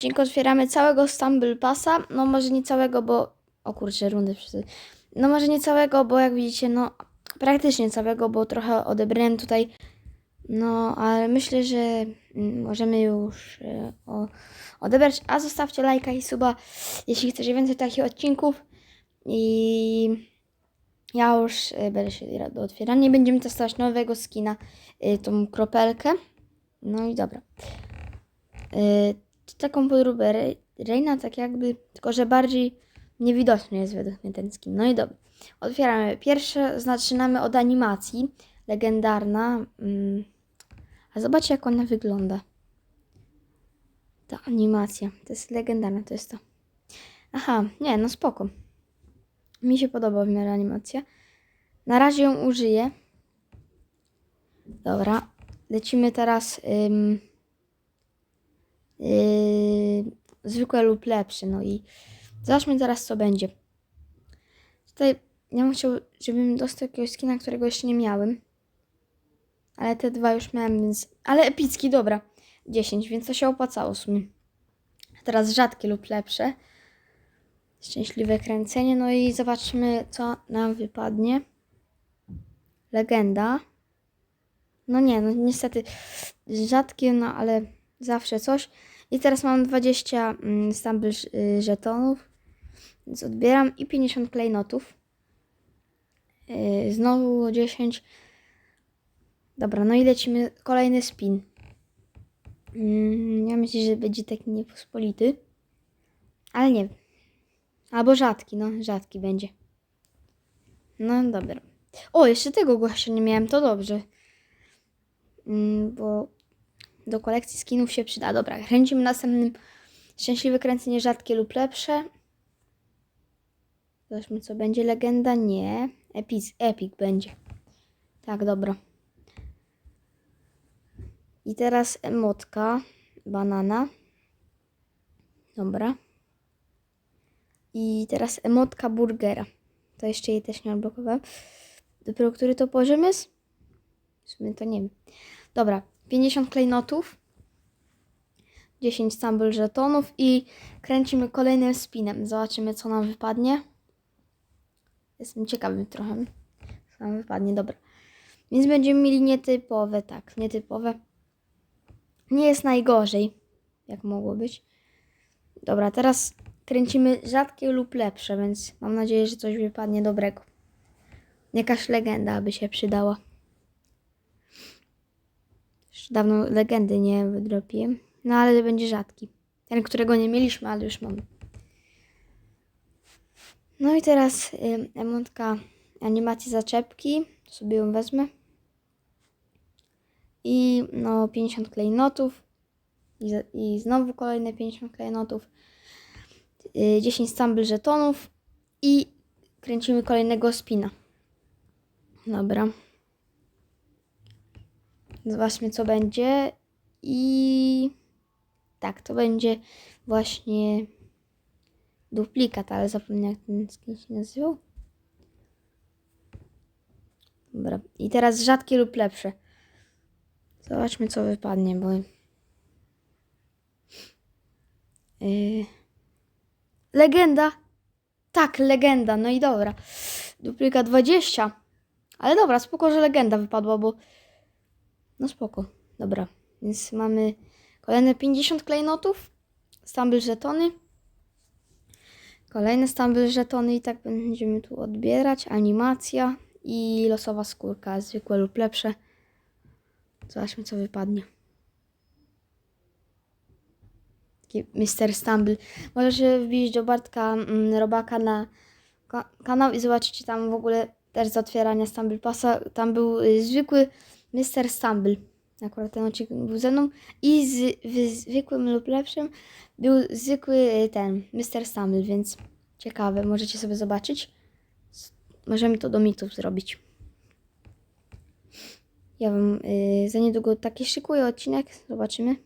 odcinku otwieramy całego Stumble Passa. No może nie całego, bo... O kurczę, rundy wszyscy. No może nie całego, bo jak widzicie, no praktycznie całego, bo trochę odebrałem tutaj. No, ale myślę, że mm, możemy już e, o, odebrać. A zostawcie lajka i suba, jeśli chcecie więcej takich odcinków. I ja już e, będę się do otwierania. Będziemy testować nowego skina, e, tą kropelkę. No i dobra. Taką podróbę Re- Reina, tak jakby, tylko że bardziej niewidoczny jest według mnie ten skin. No i dobra. Otwieramy. Pierwsze zaczynamy od animacji. Legendarna. Mm. A zobaczcie, jak ona wygląda. Ta animacja. To jest legendarna, to jest to. Aha, nie, no spoko. Mi się podoba w miarę animacja. Na razie ją użyję. Dobra. Lecimy teraz. Ym, yy, zwykłe lub lepsze. No i zobaczmy teraz, co będzie. Tutaj ja bym chciał, żebym dostał jakiegoś skina, którego jeszcze nie miałem. Ale te dwa już miałem, więc... Ale epicki, dobra. 10, więc to się opłacało w sumie. Teraz rzadkie lub lepsze. Szczęśliwe kręcenie. No i zobaczmy, co nam wypadnie. Legenda. No nie, no niestety rzadkie, no ale zawsze coś. I teraz mam 20 mm, stumble ż- y, żetonów. Więc odbieram i 50 klejnotów. Yy, znowu 10. Dobra, no i lecimy kolejny spin. Mm, ja myślę, że będzie taki niepospolity. Ale nie. Albo rzadki, no rzadki będzie. No dobra. O, jeszcze tego gościa nie miałem, to dobrze. Mm, bo do kolekcji skinów się przyda. Dobra, kręcimy następnym szczęśliwe kręcenie rzadkie lub lepsze. Zobaczmy, co będzie. Legenda? Nie. Epic, epic będzie. Tak, dobra. I teraz emotka. Banana. Dobra. I teraz emotka burgera. To jeszcze jej też nie odblokowałem. Dopiero który to poziom jest? W sumie to nie wiem. Dobra. 50 klejnotów. 10 stumble żetonów i kręcimy kolejnym spinem. Zobaczymy, co nam wypadnie. Jestem ciekawy trochę. Co nam wypadnie, dobra. Więc będziemy mieli nietypowe, tak, nietypowe. Nie jest najgorzej, jak mogło być. Dobra, teraz kręcimy rzadkie lub lepsze, więc mam nadzieję, że coś wypadnie dobrego. Jakaś legenda by się przydała. Już dawno legendy nie wydropiłem. No ale będzie rzadki. Ten, którego nie mieliśmy, ale już mamy. No i teraz y, emotka animacji zaczepki. Sobie ją wezmę. I no 50 klejnotów. I, I znowu kolejne 50 klejnotów. Y, 10 stumble żetonów. I kręcimy kolejnego spina. Dobra. Zobaczmy co będzie. I tak, to będzie właśnie duplikat, ale zapomniałem jak ten skin się nazywał. Dobra, i teraz rzadkie lub lepsze. Zobaczmy co wypadnie, bo... Yy... Legenda! Tak, legenda, no i dobra. Duplikat 20. Ale dobra, spoko, że legenda wypadła, bo... No spoko, dobra. Więc mamy kolejne 50 klejnotów. Stumble żetony. Kolejne stumble żetony i tak będziemy tu odbierać. Animacja i losowa skórka, zwykłe lub lepsze. Zobaczmy co wypadnie. Taki Mr. Stumble. Możecie wbić do Bartka mm, Robaka na ka- kanał i zobaczycie tam w ogóle też z otwierania Stumble Passa. Tam był y, zwykły Mr. Stumble. Akurat ten odcinek był ze mną. I z, zwykłym lub lepszym był zwykły y, ten Mr. Stumble, więc ciekawe. Możecie sobie zobaczyć. Możemy to do mitów zrobić. Ja wam y, za niedługo taki szykuję odcinek. Zobaczymy.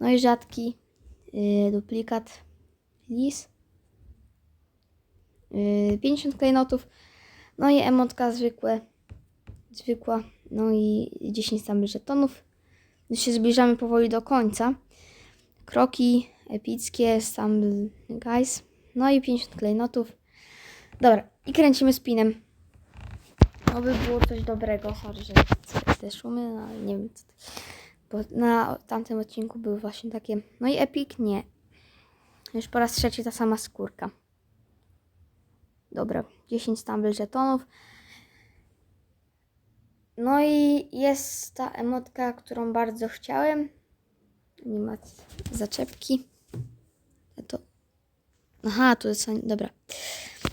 No i rzadki y, duplikat lis. Y, 50 klejnotów. No i emotka zwykłe. Zwykła. No i 10 tam żetonów. Już się zbliżamy powoli do końca. kroki epickie, Stumble Guys. No i 50 klejnotów. Dobra, i kręcimy spinem. Oby było coś dobrego. Sorry, że te szumy, no ale nie wiem co to. Bo na tamtym odcinku były właśnie takie. No i epic nie. Już po raz trzeci ta sama skórka. Dobra, 10 stumble żetonów. No i jest ta emotka, którą bardzo chciałem. Ma zaczepki. To. Aha, tu jest. Dobra.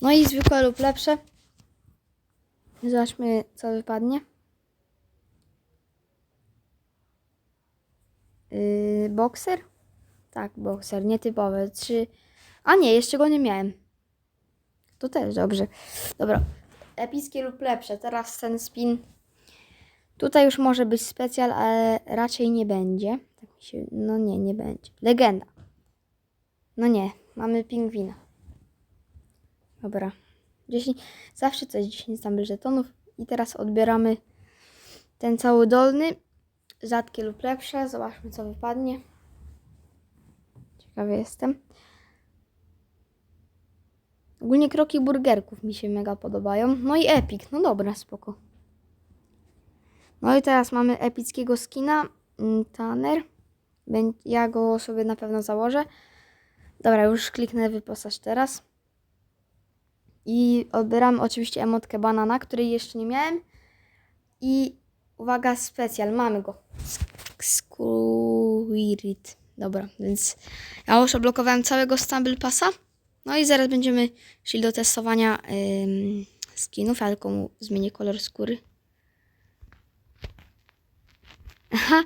No i zwykłe lub lepsze. Zobaczmy, co wypadnie. Yy, bokser? Tak, bokser, nietypowe. Trzy. A nie, jeszcze go nie miałem. To też dobrze. Dobra. Epickie lub lepsze. Teraz ten spin. Tutaj już może być specjal, ale raczej nie będzie. Tak. No nie, nie będzie. Legenda. No nie, mamy pingwina. Dobra. 10. Zawsze coś 10 tam żetonów. I teraz odbieramy ten cały dolny. Rzadkie lub lepsze. Zobaczmy co wypadnie. Ciekawy jestem. Ogólnie kroki burgerków mi się mega podobają. No i Epic. No dobra, spoko. No i teraz mamy epickiego skina. mm, Tanner. Ja go sobie na pewno założę. Dobra, już kliknę wyposaż teraz. I odbieram oczywiście emotkę banana, której jeszcze nie miałem. I uwaga, specjal, mamy go. Squirit. Dobra, więc ja już oblokowałem całego Stumble Passa. No i zaraz będziemy szli do testowania ym, skinów, ja tylko mu zmienię kolor skóry. Aha,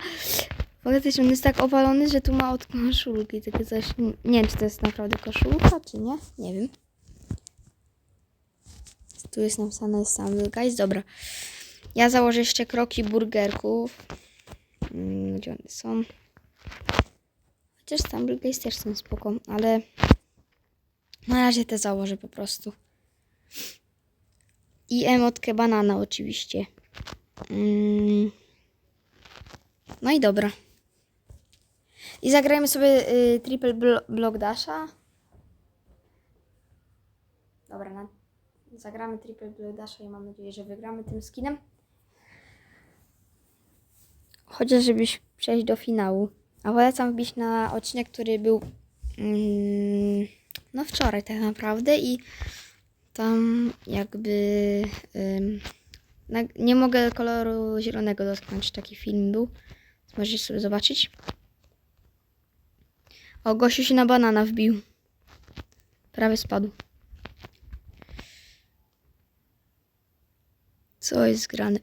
faktycznie on jest tak opalony, że tu ma od koszulki takie coś. Nie wiem, czy to jest naprawdę koszulka, czy nie. Nie wiem. Tu jest napisane Stumble Guys. Dobra. Ja założę jeszcze kroki burgerków. Mm, Gdzie one są? Chociaż Stumble Guys też są spoko, ale na razie te założę po prostu. I emotkę banana oczywiście. Mm. No i dobra. I zagrajmy sobie y, triple blo block dasha. Dobra, na, zagramy triple block dasha i mam nadzieję, że wygramy tym skinem. Chociaż żebyś przejść do finału. A polecam wbić na odcinek, który był mm, no wczoraj tak naprawdę i tam jakby ym, na, nie mogę koloru zielonego dotknąć, taki film był. Możesz sobie zobaczyć. O, gościu się na banana wbił. Prawie spadł. Co jest grane?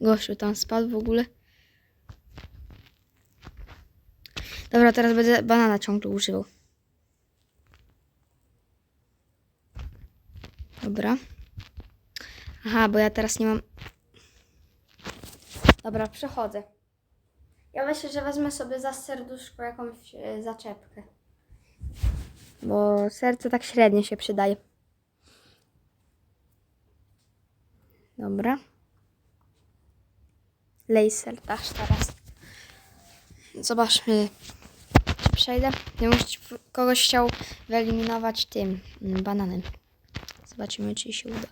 Gościu tam spadł w ogóle. Dobra, teraz będę banana ciągle używał. Dobra. Aha, bo ja teraz nie mam Dobra, przechodzę. Ja myślę, że wezmę sobie za serduszko jakąś e, zaczepkę. Bo serce tak średnio się przydaje. Dobra. Laser dash teraz. Zobaczmy, czy przejdę. Ja bym kogoś chciał wyeliminować tym mm, bananem. Zobaczymy, czy się uda.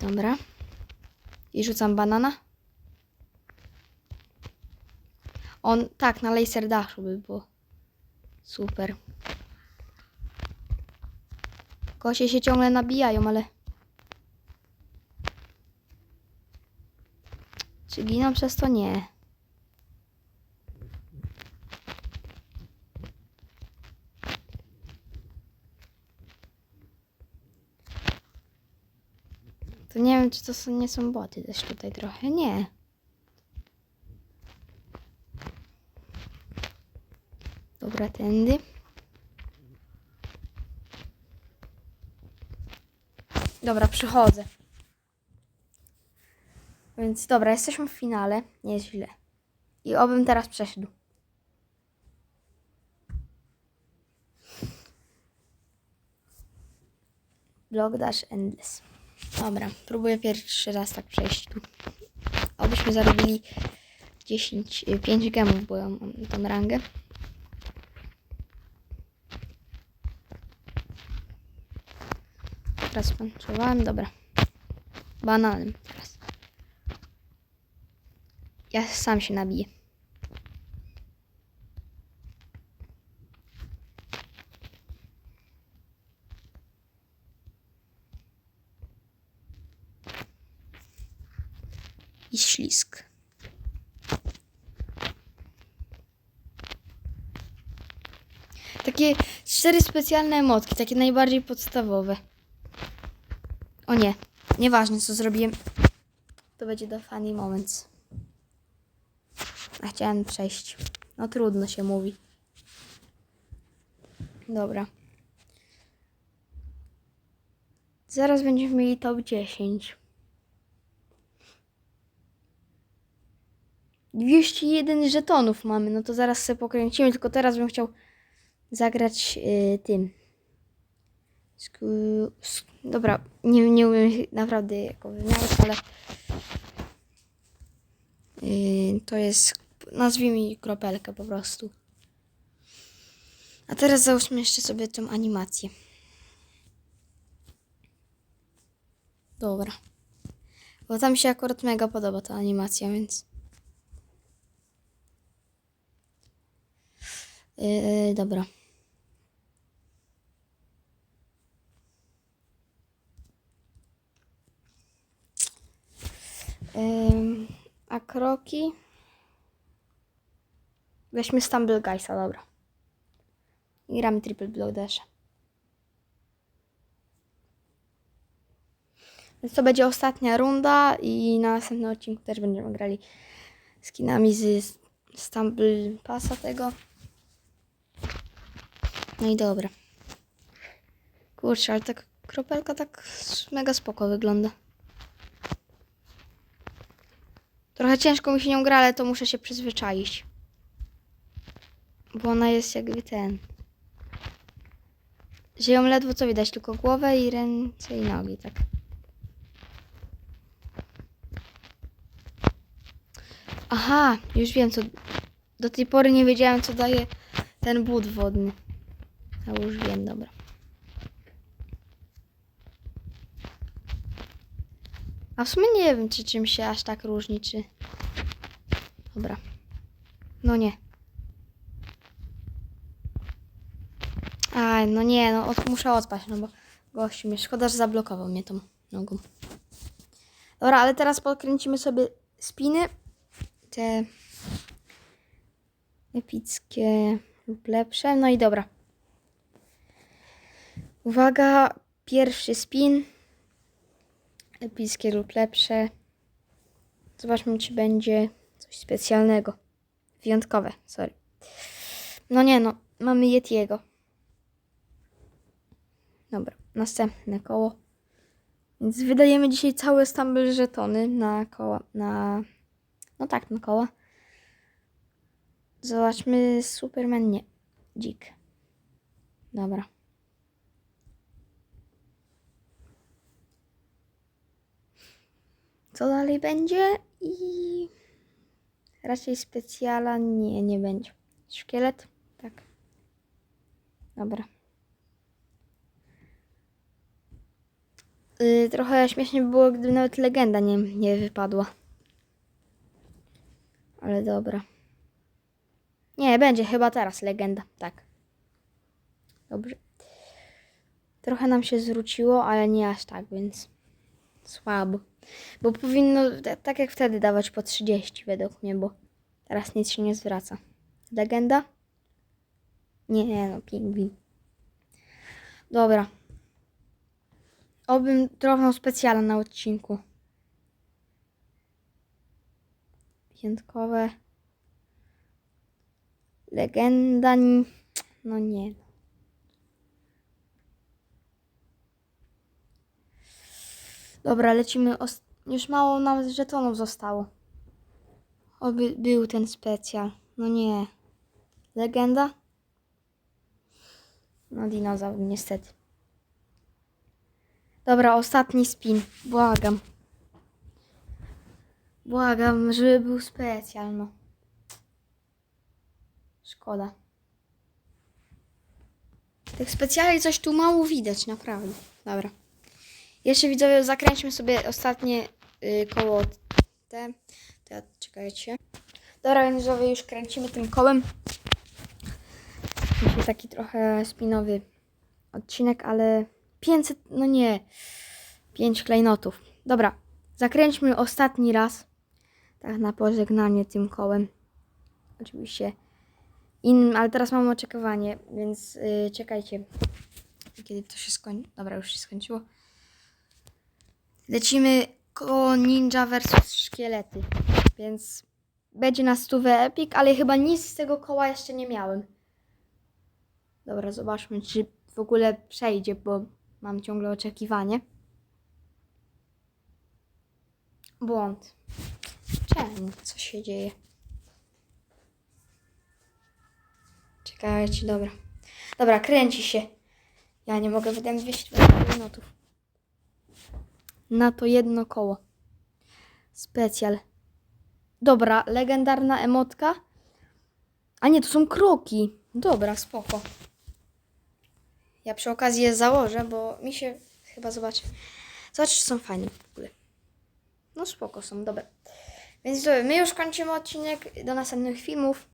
Dobra. I rzucam banana. On, tak, na laser dashu by było. Super. Kosie się ciągle nabijają, ale... Czy giną przez to? Nie. To nie wiem, czy to są, nie są boty też tutaj trochę. Nie. Dobra, tędy. Dobra, przychodzę. Więc dobra, jesteśmy w finale. Nie jest źle. I obym teraz przeszedł. Block Dash Endless. Dobra, próbuję pierwszy raz tak przejść tu. abyśmy zarobili 10, y, 5 gemów, bo ja mam tą rangę. Teraz skończyłem, dobra. Bananem teraz. Ja sam się nabiję. I ślisk. Takie cztery specjalne emotki, takie najbardziej podstawowe. O nie, nieważne co zrobiłem. To będzie do funny moments. A chciałem przejść. No trudno się mówi. Dobra. Zaraz będziemy mieli top 10. 201 żetonów mamy, no to zaraz sobie pokręcimy, tylko teraz bym chciał zagrać y, tym. Sku, sk, dobra, nie, nie umiem naprawdę jako wymiarów, ale y, to jest, nazwijmy kropelkę po prostu. A teraz załóżmy jeszcze sobie tą animację. Dobra. Bo tam się akurat mega podoba ta animacja, więc... Yy, dobra. Ym, a kroki? Weźmy Stumble Guysa, dobra. I gramy Triple Block Dash. Więc to będzie ostatnia runda i na następnym odcinku też będziemy grali skinami z Stumble Passa tego. No i dobra. Kurczę, ale ta kropelka tak mega spoko wygląda. Trochę ciężko mi się nią gra, ale to muszę się przyzwyczaić. Bo ona jest jakby ten. Że ją ledwo co widać, tylko głowę i ręce i nogi, tak. Aha, już wiem co. Do tej pory nie wiedziałem co daje ten but wodny. A już wiem, dobra. A w sumie nie wiem, czy czym się aż tak różni, czy... Dobra. No nie. Aj, no nie, no od, muszę odpaść, no bo gościu mnie, szkoda, że zablokował mnie tą nogą. Dobra, ale teraz podkręcimy sobie spiny. Te epickie lub lepsze. No i dobra. Uwaga, pierwszy spin. Epickie lub lepsze. Zobaczmy, czy będzie coś specjalnego. Wyjątkowe, sorry. No nie no, mamy Yetiego. Dobra, następne koło. Więc wydajemy dzisiaj całe stumble żetony na koła, na... No tak, na koła. Zobaczmy, Superman nie. Dzik. Dobra. Co dalej będzie? I raczej specjala nie, nie będzie. Szkielet? Tak. Dobra. Yy, trochę śmiesznie by było, gdyby nawet legenda nie, nie wypadła. Ale dobra. Nie, będzie chyba teraz legenda, tak. Dobrze. Trochę nam się zwróciło, ale nie aż tak, więc słabo. Bo powinno, ta- tak jak wtedy, dawać po 30 według mnie, bo teraz nic się nie zwraca. Legenda? Nie, no, pingwin. Dobra. Obym drobną specjalną na odcinku. Wyjątkowe. Legenda. No nie. Dobra, lecimy. Już mało nam żetonów zostało. Oby był ten specjal. No nie. Legenda? No dinozaur, niestety. Dobra, ostatni spin. Błagam. Błagam, żeby był specjal, no. Szkoda. Tych specjali coś tu mało widać, naprawdę. Dobra. Jeszcze widzowie, zakręćmy sobie ostatnie y, koło te. To ja, czekajcie. Dobra, więc widzowie, już kręcimy tym kołem. Dzisiaj taki trochę spinowy odcinek, ale 500, no nie, 5 klejnotów. Dobra, zakręćmy ostatni raz. Tak na pożegnanie tym kołem. Oczywiście innym, ale teraz mamy oczekiwanie, więc yy, czekajcie. Kiedy to się skończy. Dobra, już się skończyło. Lecimy koło Ninja versus Szkielety. Więc będzie na stówę Epic, ale chyba nic z tego koła jeszcze nie miałem. Dobra, zobaczmy, czy w ogóle przejdzie, bo mam ciągle oczekiwanie. Błąd. Czemu? Co się dzieje? Czekajcie, dobra. Dobra, kręci się. Ja nie mogę, wydać 220 minutów. Na to jedno koło. Specjal. Dobra, legendarna emotka. A nie, to są kroki. Dobra, spoko. Ja przy okazji je założę, bo mi się chyba zobaczy. Zobacz, czy są fajne w ogóle. No spoko są, dobra. Więc my już kończymy odcinek. Do następnych filmów.